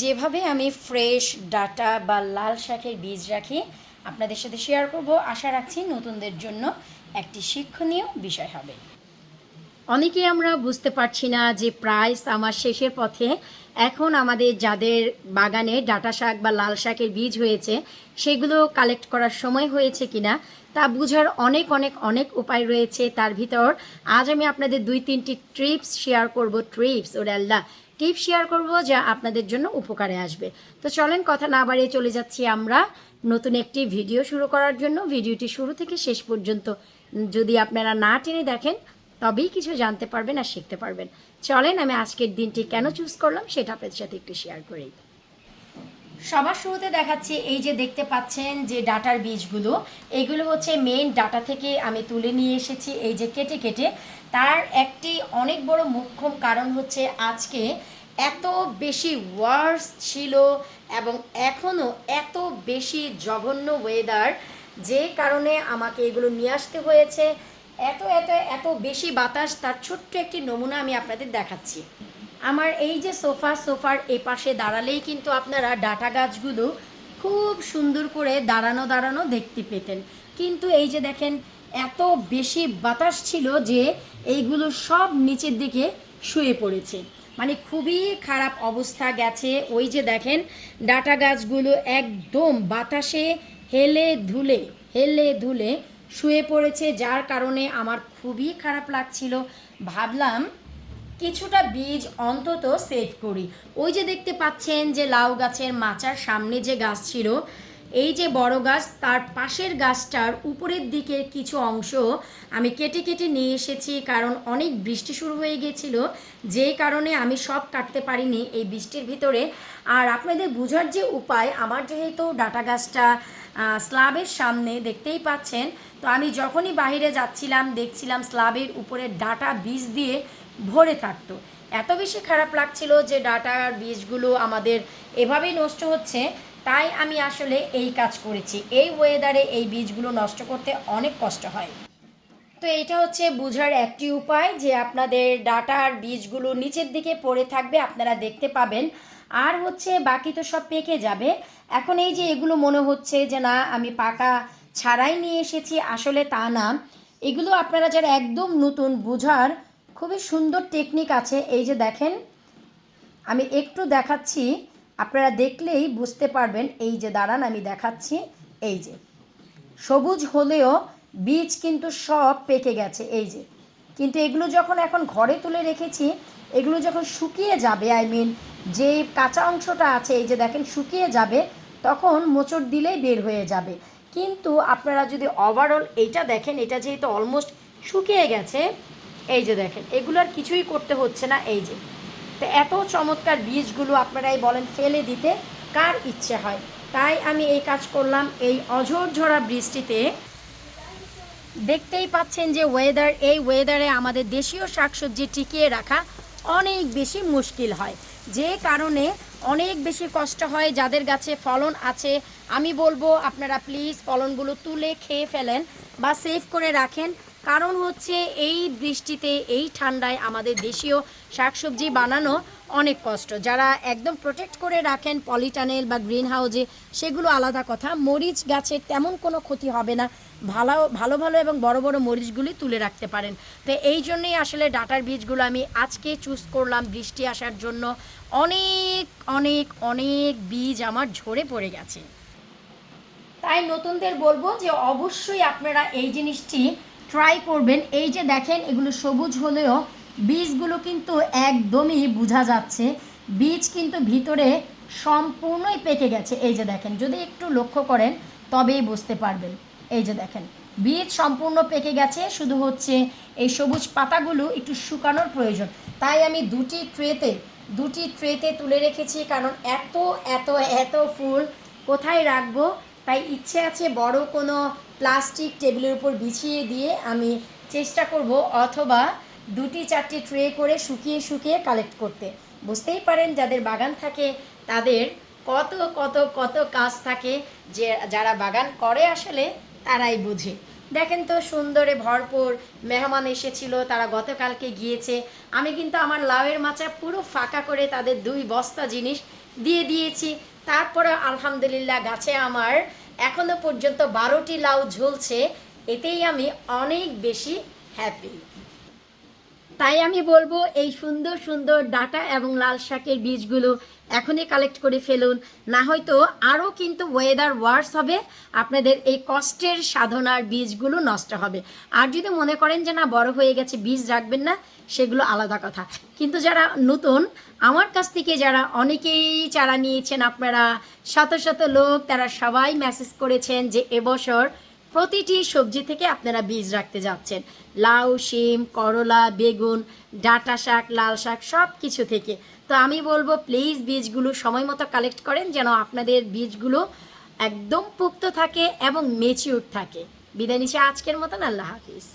যেভাবে আমি fresh data বা লাল শাকের বীজ রাখি, আপনাদের সাথে শেয়ার করব। আশা রাখছি নতুনদের জন্য একটি শিক্ষণীয় বিষয় হবে। অনেকেই আমরা বুঝতে পারছি না যে প্রাইস আমার শেষের পথে এখন আমাদের যাদের বাগানে ডাটা শাক বা লাল শাকের বীজ হয়েছে, সেগুলো কালেক্ট করার সময় হয়েছে কিনা, তা বোঝার অনেক অনেক অনেক উপায় রয়েছে। তার ভিতর আজ আমি আপনাদের দুই, তিনটি ট্রিপস শেয়ার করব। ট্রিপস ওরে আল্লাহ টিপস শেয়ার করব যা আপনাদের জন্য উপকারে আসবে। তো চলেন কথা না বাড়িয়ে চলে যাচ্ছি আমরা। নতুন একটি ভিডিও শুরু করার জন্য। ভিডিওটি শুরু থেকে শেষ পর্যন্ত যদি আপনারা না টেনে দেখেন, তবেই কিছু জানতে পারবেন আর শিখতে পারবেন। চলেন আমি আজকের দিনটি কেন চুজ করলাম সেটা আপনাদের সাথে একটু শেয়ার করি। সবার শুরুতে দেখাচ্ছি এই যে দেখতে পাচ্ছেন যে ডাটার বীজগুলো, এগুলো হচ্ছে মেন ডাটা থেকে আমি তুলে নিয়ে এসেছি এই যে কেটে কেটে। তার একটি অনেক বড় মুখ্যম কারণ হচ্ছে আজকে এত বেশি ওয়ার্স ছিল এবং এখনও এত বেশি জঘন্য ওয়েদার যে কারণে আমাকে এগুলো নিয়ে আসতে হয়েছে। এত এত এত বেশি বাতাস, তার ছোট্ট একটি নমুনা আমি আপনাদের দেখাচ্ছি। আমার এই যে সোফা, সোফার এই পাশে দাঁড়ালেই কিন্তু আপনারা ডাটা গাছগুলো খুব সুন্দর করে দাঁড়ানো দাঁড়ানো দেখতে পেতেন। কিন্তু এই যে দেখেন, এত বেশি বাতাস ছিল যে এইগুলো সব নিচের দিকে শুয়ে পড়েছে। মানে খুবই খারাপ অবস্থা গেছে। ওই যে দেখেন, ডাটা গাছগুলো একদম বাতাসে হেলে ধুলে হেলে ধুলে শুয়ে পড়েছে। যার কারণে আমার খুবই খারাপ লাগছিল। ভাবলাম কিছুটা বীজ অন্তত সেভ করি। ওই যে দেখতে পাচ্ছেন যে লাউ গাছের মাচার সামনে যে গাছ ছিল, এই যে বড় গাছ, তার পাশের গাছটার উপরের দিকে কিছু অংশ আমি কেটে কেটে নিয়ে এসেছি কারণ অনেক বৃষ্টি শুরু হয়ে গেছিল, যে কারণে আমি সব কাটতে পারিনি এই বৃষ্টির ভিতরে। আর আপনাদের বোঝার যে উপায়, আমার যেহেতু ডাটা গাছটা স্ল্যাবের সামনে দেখতেই পাচ্ছেন তো আমি যখনই বাইরে যাচ্ছিলাম, দেখছিলাম স্ল্যাবের উপরে ডাটা বীজ দিয়ে ভরে থাকতো। এত বেশি খারাপ লাগছিল যে ডাটার বীজগুলো আমাদের এভাবেই নষ্ট হচ্ছে, তাই আমি আসলে এই কাজ করেছি। এই ওয়েদারে এই বীজগুলো নষ্ট করতে অনেক কষ্ট হয়। তো এটা হচ্ছে বোঝার একটি উপায় যে আপনাদের ডাটার বীজগুলো নিচের দিকে পড়ে থাকবে, আপনারা দেখতে পাবেন। আর হচ্ছে বাকি তো সব পেকে যাবে। এখন এই যে এগুলো মনে হচ্ছে যে না, আমি পাকা ছাড়াই নিয়ে এসেছি আসলে তা না। এগুলো আপনারা যারা একদম নতুন, বোঝার খুবই সুন্দর টেকনিক আছে, এই যে দেখেন, আমি একটু দেখাচ্ছি, আপনারা দেখলেই বুঝতে পারবেন, এই যে দাঁড়ান, আমি দেখাচ্ছি, এই যে। সবুজ হলেও বীজ কিন্তু সব পেকে গেছে, এই যে। কিন্তু এগুলো যখন এখন ঘরে তুলে রেখেছি, এগুলো যখন শুকিয়ে যাবে আই মিন যে কাঁচা অংশটা আছে, এই যে দেখেন, শুকিয়ে যাবে, তখন মোচড় দিলেই বের হয়ে যাবে। কিন্তু আপনারা যদি ওভারঅল এইটা দেখেন, এটা যেহেতু অলমোস্ট শুকিয়ে গেছে, এই যে দেখেন, এগুলো আর কিছুই করতে হচ্ছে না, এই যে। তো এত চমৎকার বীজগুলো আপনারাই বলেন ফেলে দিতে কার ইচ্ছে হয়? তাই আমি এই কাজ করলাম এই অঝোর ঝরা বৃষ্টিতে। দেখতেই পাচ্ছেন যে ওয়েদার এই ওয়েদারে আমাদের দেশীয় শাকসবজি টিকিয়ে রাখা অনেক বেশি মুশকিল হয়। যে কারণে অনেক বেশি কষ্ট হয় যাদের গাছে ফলন আছে। আমি বলব আপনারা প্লিজ ফলনগুলো তুলে খেয়ে ফেলেন বা সেভ করে রাখেন। কারণ হচ্ছে এই বৃষ্টিতে, এই ঠান্ডায় আমাদের দেশীয় শাকসবজি বানানো অনেক কষ্ট। যারা একদম প্রোটেক্ট করে রাখেন পলিটানেল বা গ্রিন হাউজে সেগুলো আলাদা কথা। মরিচ গাছের তেমন কোনো ক্ষতি হবে না। ভালো ভালো ভালো এবং বড় বড় মরিচগুলি তুলে রাখতে পারেন। তো এই জন্যই আসলে ডাটার বীজগুলো আমি আজকে চুজ করলাম বৃষ্টি আসার জন্য। অনেক অনেক অনেক বীজ আমার ঝরে পড়ে গেছে। তাই নতুনদের বলব যে অবশ্যই আপনারা এই জিনিসটি ট্রাই করবেন। এই যে দেখেন, এগুলো সবুজ হলেও বীজগুলো কিন্তু একদমই বোঝা যাচ্ছে। বীজ কিন্তু ভিতরে সম্পূর্ণই পেকে গেছে। এই যে দেখেন, যদি একটু লক্ষ্য করেন, তবেই বুঝতে পারবেন। এই যে দেখেন, বীজ সম্পূর্ণ পেকে গেছে, শুধু হচ্ছে এই সবুজ পাতাগুলো একটু শুকানোর প্রয়োজন। তাই আমি দুটি ট্রেতে দুটি ট্রেতে তুলে রেখেছি, কারণ এত এত এত ফুল কোথায় রাখব? তাই ইচ্ছে আছে বড় কোনো প্লাস্টিক টেবিলের উপর বিছিয়ে দিয়ে আমি চেষ্টা করব, অথবা দুটি, চারটি ট্রে করে শুকিয়ে শুকিয়ে কালেক্ট করতে। বুঝতেই পারেন, যাদের বাগান থাকে, তাদের কত কত কত কাজ থাকে, যে, যারা বাগান করে আসলে তারাই বুঝে। দেখেন তো, সুন্দরে ভরপুর মেহমান এসেছিল, তারা গতকালকে গিয়েছে। আমি কিন্তু আমার লাউয়ের মাচা পুরো ফাঁকা করে তাদের দুই বস্তা জিনিস দিয়ে দিয়েছি। তারপরে আলহামদুলিল্লাহ গাছে আমার এখনও পর্যন্ত বারোটি লাউ ঝুলছে। এতেই আমি অনেক বেশি হ্যাপি তাই আমি বলব এই সুন্দর সুন্দর ডাটা এবং লাল শাকের বীজগুলো এখনই কালেক্ট করে ফেলুন। না হয়তো আরও কিন্তু ওয়েদার ওয়ার্স হবে, আপনাদের এই কষ্টের সাধনার বীজগুলো নষ্ট হবে। আর যদি মনে করেন যে না, বড় হয়ে গেছে, বীজ রাখবেন না, সেগুলো আলাদা কথা। কিন্তু যারা নতুন, আমার কাছ থেকে যারা অনেকেই চারা নিয়েছেন আপনারা, শত শত লোক তারা সবাই মেসেজ করেছেন যে এবছর প্রতিটি সবজি থেকে আপনারা বীজ রাখতে যাচ্ছেন। লাউ, শিম, করলা, বেগুন, ডাটা শাক, লাল শাক সব কিছু থেকে। তো আমি বলব প্লিজ বীজগুলো সময় মতো কালেক্ট করেন যেন আপনাদের বীজগুলো একদম পুক্ত থাকে এবং মেচিউর থাকে। বিদায় নিচ্ছে আজকের মতন। আল্লাহ হাফিজ।